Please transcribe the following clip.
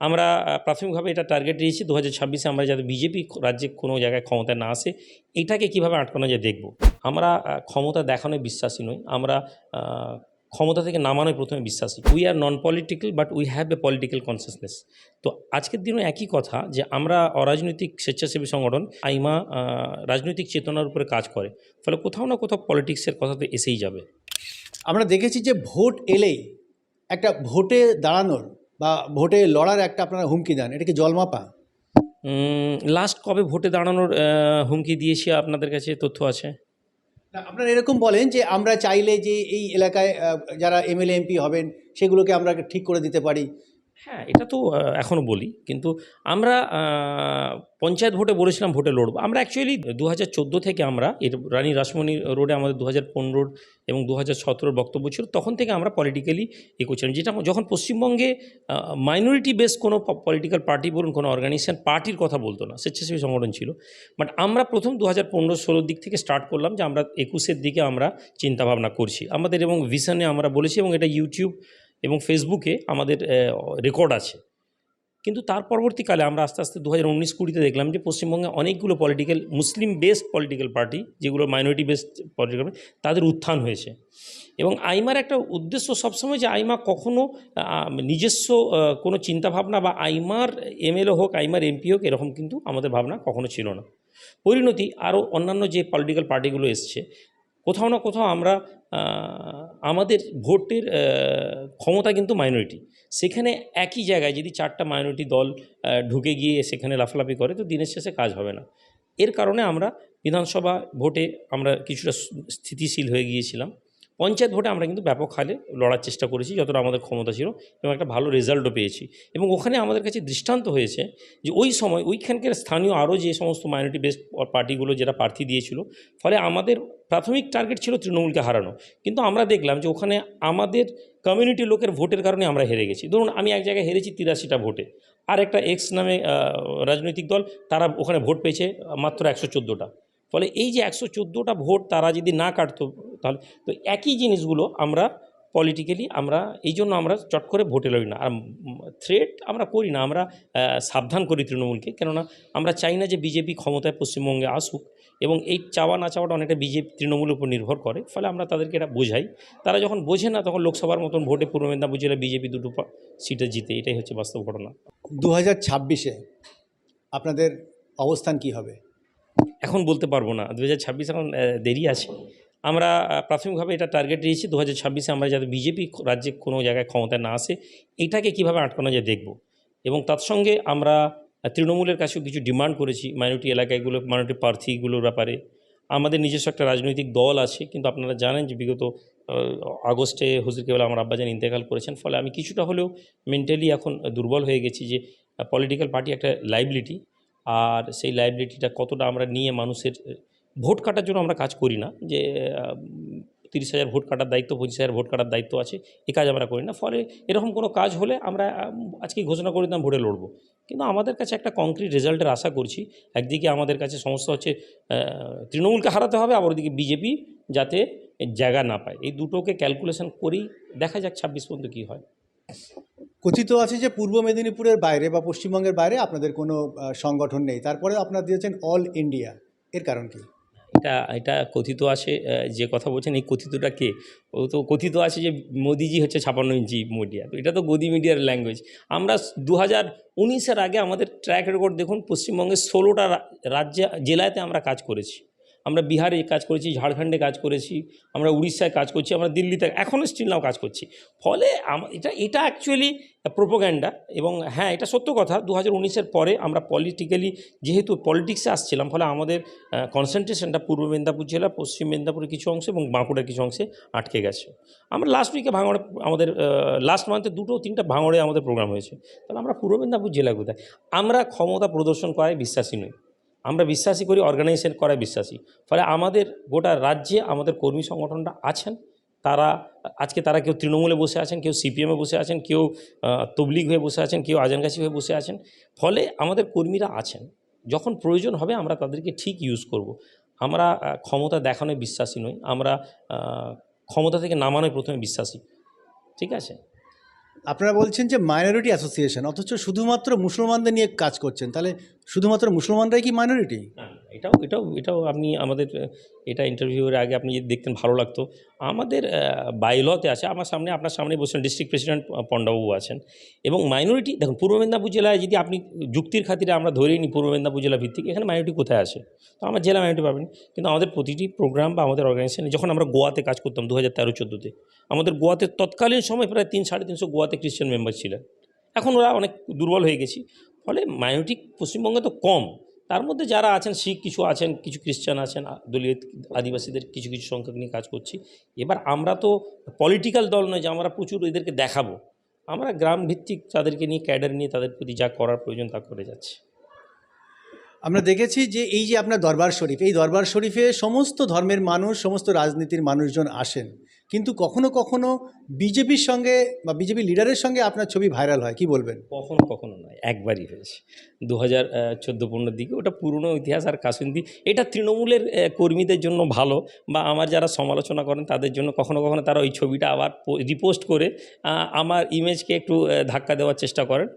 আমরা প্রাথমিকভাবে এটা টার্গেট দিয়েছি। দু হাজার ছাব্বিশে আমরা যাতে বিজেপি রাজ্যে কোনো জায়গায় ক্ষমতায় না আসে, এটাকে কীভাবে আটকানো যায় দেখব। আমরা ক্ষমতা দেখানোয় বিশ্বাসী নই। আমরা ক্ষমতা থেকে নামানোয় প্রথমে বিশ্বাসী। We are non political but we have a political consciousness তো আজকের দিনও একই কথা যে আমরা অরাজনৈতিক স্বেচ্ছাসেবী সংগঠন, আইমা রাজনৈতিক চেতনার উপরে কাজ করে। ফলে কোথাও না কোথাও পলিটিক্সের কথা তো এসেই যাবে। আমরা দেখেছি যে ভোট এলেই একটা ভোটে দাঁড়ানোর বা ভোটে লড়ার একটা আপনারা হুমকি দেন এটা কি জলমাপা লাস্ট কবে ভোটে দাঁড়ানোর হুমকি দিয়েছি আপনাদের কাছে তথ্য আছে? আপনারা এরকম বলেন যে আমরা চাইলে যে এই এলাকায় যারা এমএলএ এমপি হবেন সেগুলোকে আমরা ঠিক করে দিতে পারি। হ্যাঁ এটা তো এখনও বলি। কিন্তু আমরা পঞ্চায়েত ভোটে বলেছিলাম ভোটে লড়বো। আমরা অ্যাকচুয়ালি দু হাজার চোদ্দ থেকে আমরা, এর রানী রাসমণি রোডে আমাদের দু হাজার পনেরোর এবং দু হাজার সতেরোর বক্তব্য ছিল, তখন থেকে আমরা পলিটিক্যালি এ করছিলাম। যেটা যখন পশ্চিমবঙ্গে মাইনরিটি বেস কোনো পলিটিক্যাল পার্টি বলুন, কোনো অর্গানাইজেশন পার্টির কথা বলতো না, স্বেচ্ছাসেবী সংগঠন ছিল। বাট আমরা প্রথম দু হাজার পনেরো ষোলোর দিক থেকে স্টার্ট করলাম যে আমরা একুশের দিকে আমরা চিন্তাভাবনা করছি। আমাদের এবং ভিশনে আমরা বলেছি এবং এটা ইউটিউব এবং ফেসবুকে আমাদের রেকর্ড আছে। কিন্তু তার পরবর্তীকালে আমরা আস্তে আস্তে দু হাজার উনিশ কুড়িতে দেখলাম যে পশ্চিমবঙ্গে অনেকগুলো political Muslim based political party যেগুলো মাইনরিটি বেসড পলিটিক্যাল পার্টি তাদের উত্থান হয়েছে। এবং আইমার একটা উদ্দেশ্য সবসময় যে আইমা কখনো নিজস্ব কোনো চিন্তাভাবনা বা আইমার এমএলএ হোক, আইমার এমপি হোক, এরকম কিন্তু আমাদের ভাবনা কখনো ছিল না। পরিণতি আরও অন্যান্য যে পলিটিক্যাল পার্টিগুলো এসছে কোথাও না কোথাও আমরা আমাদের ভোটের ক্ষমতা কিন্তু মাইনরিটি সেখানে একই জায়গায় যদি চারটা মাইনরিটি দল ঢুকে গিয়ে সেখানে লাফালাফি করে, তো দিনের শেষে কাজ হবে না। এর কারণে আমরা বিধানসভা ভোটে আমরা কিছুটা স্থিতিশীল হয়ে গিয়েছিলাম। পঞ্চায়েত ভোটে আমরা কিন্তু ব্যাপক হালে লড়ার চেষ্টা করেছি, যতটা আমাদের ক্ষমতা ছিল এবং একটা ভালো রেজাল্টও পেয়েছি। এবং ওখানে আমাদের কাছে দৃষ্টান্ত হয়েছে যে ওই সময় ওইখানকার স্থানীয় আরও যে সমস্ত মাইনরিটি বেসড পার্টিগুলো যারা প্রার্থী দিয়েছিল, ফলে আমাদের প্রাথমিক টার্গেট ছিল তৃণমূলকে হারানো। কিন্তু আমরা দেখলাম যে ওখানে আমাদের কমিউনিটি লোকের ভোটের কারণে আমরা হেরে গেছি। ধরুন আমি এক জায়গায় হেরেছি তিরাশিটা ভোটে আর একটা এক্স নামে রাজনৈতিক দল, তারা ওখানে ভোট পেয়েছে মাত্র একশো চোদ্দোটা। ফলে এই যে একশো চোদ্দোটা ভোট তারা যদি না কাটতো, তাহলে তো একই জিনিসগুলো আমরা পলিটিক্যালি আমরা এই জন্য আমরা চট করে ভোটে লড়ি না। আর থ্রেট আমরা করি না, আমরা সাবধান করি তৃণমূলকে। কেননা আমরা চাই না যে বিজেপি ক্ষমতায় পশ্চিমবঙ্গে আসুক এবং এই চাওয়া না চাওয়াটা অনেকটা বিজেপি, তৃণমূলের উপর নির্ভর করে। ফলে আমরা তাদেরকে এটা বোঝাই। তারা যখন বোঝে না, তখন লোকসভার মতন ভোটে পূর্ব মেদিনীপুর জেলায় বিজেপি দুটো সিটে জিতে। এটাই হচ্ছে বাস্তব ঘটনা। দু হাজার ছাব্বিশে আপনাদের অবস্থান কি হবে? এখন বলতে পারব না। দু হাজার ছাব্বিশ এখন দেরি আছে। আমরা প্রাথমিকভাবে এটা টার্গেট দিয়েছি। দু হাজার ছাব্বিশে আমরা যাতে বিজেপি রাজ্যে কোনো জায়গায় ক্ষমতায় না আসে, এটাকে কীভাবে আটকানো যায় দেখব। এবং তার সঙ্গে আমরা তৃণমূলের কাছেও কিছু ডিমান্ড করেছি। মাইনরিটি এলাকাগুলো মাইনরিটি প্রার্থীগুলোর ব্যাপারে। আমাদের নিজস্ব একটা রাজনৈতিক দল আছে, কিন্তু আপনারা জানেন যে বিগত আগস্টে হুজুর কেবল আমার আব্বাজান ইন্তেকাল করেছেন। ফলে আমি কিছুটা হলেও মেন্টালি এখন দুর্বল হয়ে গেছি যে পলিটিক্যাল পার্টি একটা লাইবিলিটি আর সেই লাইবিলিটিটা কতটা আমরা নিয়ে মানুষের ভোট কাটার জন্য আমরা কাজ করি না যে তিরিশ হাজার ভোট কাটার দায়িত্ব পঁচিশ হাজার ভোট কাটার দায়িত্ব আছে এই কাজ আমরা করি না। ফলে এরকম কোনো কাজ হলে আমরা আম, আজকে ঘোষণা করে দিলাম ভোটে লড়বো। কিন্তু আমাদের কাছে একটা কংক্রিট রেজাল্টের আশা করছি একদিকে আমাদের কাছে সমস্যা হচ্ছে তৃণমূলকে হারাতে হবে আবার ওদিকে বিজেপি যাতে জায়গা না পায়। এই দুটোকে ক্যালকুলেশন করেই দেখা যাক ছাব্বিশ পর্যন্ত কী হয়। কথিত আছে যে পূর্ব মেদিনীপুরের বাইরে বা পশ্চিমবঙ্গের বাইরে আপনাদের কোনো সংগঠন নেই। তারপরে আপনারা দিয়েছেন অল ইন্ডিয়া। এর কারণ কি? এটা এটা কথিত আছে যে কথা বলছেন, এই কথিতটা কে? ও তো কথিত আছে যে মোদিজি হচ্ছে ছাপান্ন ইঞ্চি মিডিয়া তো এটা তো গদি মিডিয়ার ল্যাঙ্গুয়েজ আমরা দু হাজার উনিশের আগে আমাদের ট্র্যাক রেকর্ড দেখুন, পশ্চিমবঙ্গের ষোলোটা রাজ্যে, জেলাতে আমরা কাজ করেছি। আমরা বিহারে কাজ করেছি, ঝাড়খণ্ডে কাজ করেছি, আমরা উড়িষ্যায় কাজ করছি, আমরা দিল্লিতে এখনও স্টিল নাও কাজ করছি। ফলে এটা এটা অ্যাকচুয়ালি প্রোপোগ্যান্ডা এবং হ্যাঁ এটা সত্য কথা দু হাজার পরে আমরা পলিটিক্যালি যেহেতু পলিটিক্সে আসছিলাম, ফলে আমাদের কনসেন্ট্রেশনটা পূর্ব মেদিনীপুর জেলা, পশ্চিম মেদিনীপুরের কিছু অংশে এবং বাঁকুড়ার কিছু অংশে আটকে গেছে। আমরা লাস্ট উইকে ভাঙড়ে, আমাদের লাস্ট মান্থে দুটো তিনটা ভাঙড়ে আমাদের প্রোগ্রাম হয়েছে। তাহলে আমরা পূর্ব মেদিনীপুর জেলা কোথায়? আমরা ক্ষমতা প্রদর্শন করায় বিশ্বাসী নই। আমরা বিশ্বাসী করি অর্গানাইজেশন করায় বিশ্বাসী। ফলে আমাদের গোটা রাজ্যে আমাদের কর্মী সংগঠনটা আছেন। তারা, আজকে তারা কেউ তৃণমূলে বসে আছেন, কেউ সিপিএমে বসে আছেন, কেউ তবলিগ হয়ে বসে আছেন, কেউ আজানগাছি হয়ে বসে আছেন। ফলে আমাদের কর্মীরা আছেন। যখন প্রয়োজন হবে আমরা তাদেরকে ঠিক ইউজ করব। আমরা ক্ষমতা দেখানোয় বিশ্বাসী নই। আমরা ক্ষমতা থেকে নামানোয় প্রথমে বিশ্বাসী। ঠিক আছে? আপনারা বলছেন যে মাইনরিটি অ্যাসোসিয়েশন অথচ শুধুমাত্র মুসলমানদের নিয়ে কাজ করছেন, তাহলে শুধুমাত্র মুসলমানরাই কি মাইনরিটি এটাও এটাও এটাও আপনি আমাদের এটা ইন্টারভিউয়ের আগে আপনি যদি দেখতেন ভালো লাগতো। আমাদের বাইলতে আছে, আমার সামনে, আপনার সামনে বসছেন ডিস্ট্রিক্ট প্রেসিডেন্ট পণ্ডবাবু আছেন। এবং মাইনরিটি দেখুন, পূর্ব মেদিনীপুর জেলায় যদি আপনি যুক্তির খাতিরে আমরা ধরেই নিই পূর্ব মেদিনীপুর জেলা ভিত্তিক, এখানে মাইনরিটি কোথায় আছে? তো আমার জেলা মাইনরিটি পাবেন। কিন্তু আমাদের প্রতিটি প্রোগ্রাম বা আমাদের অর্গানাইজেশনে যখন আমরা গোয়াতে কাজ করতাম দু হাজার তেরো চোদ্দোতে, আমাদের গোয়াতে তৎকালীন সময় প্রায় তিন, সাড়ে তিনশো গোয়াতে খ্রিস্টান মেম্বার ছিলেন। এখন ওরা অনেক দুর্বল হয়ে গেছি। ফলে মাইনরিটি পশ্চিমবঙ্গে তো কম। তার মধ্যে যারা আছেন, শিখ কিছু আছেন, কিছু খ্রিস্টান আছেন দলিত আদিবাসীদের কিছু কিছু সংখ্যক নিয়ে কাজ করছি। এবার আমরা তো পলিটিক্যাল দল নয় যে আমরা প্রচুর এদেরকে দেখাবো। আমরা গ্রাম ভিত্তিক তাদেরকে নিয়ে, ক্যাডার নিয়ে তাদের প্রতি যা করার প্রয়োজন তা করে যাচ্ছে। আমরা দেখেছি যে এই যে আপনার দরবার শরীফ, এই দরবার শরীফে সমস্ত ধর্মের মানুষ, সমস্ত রাজনীতির মানুষজন আসেন। কিন্তু কখনো কখনো বিজেপির সঙ্গে বা বিজেপি লিডারের সঙ্গে আপনার ছবি ভাইরাল হয়, কি বলবেন? কখনো কখনো নয়, একবারই হয়েছে। দু হাজার চোদ্দ পনেরোর দিকে ওটা পুরনো ইতিহাস আর কাসুন্দি এটা তৃণমূলের কর্মীদের জন্য ভালো বা আমার যারা সমালোচনা করেন তাদের জন্য কখনো কখনো তারা ওই ছবিটা আবার রিপোস্ট করে আমার ইমেজকে একটু ধাক্কা দেওয়ার চেষ্টা করেন।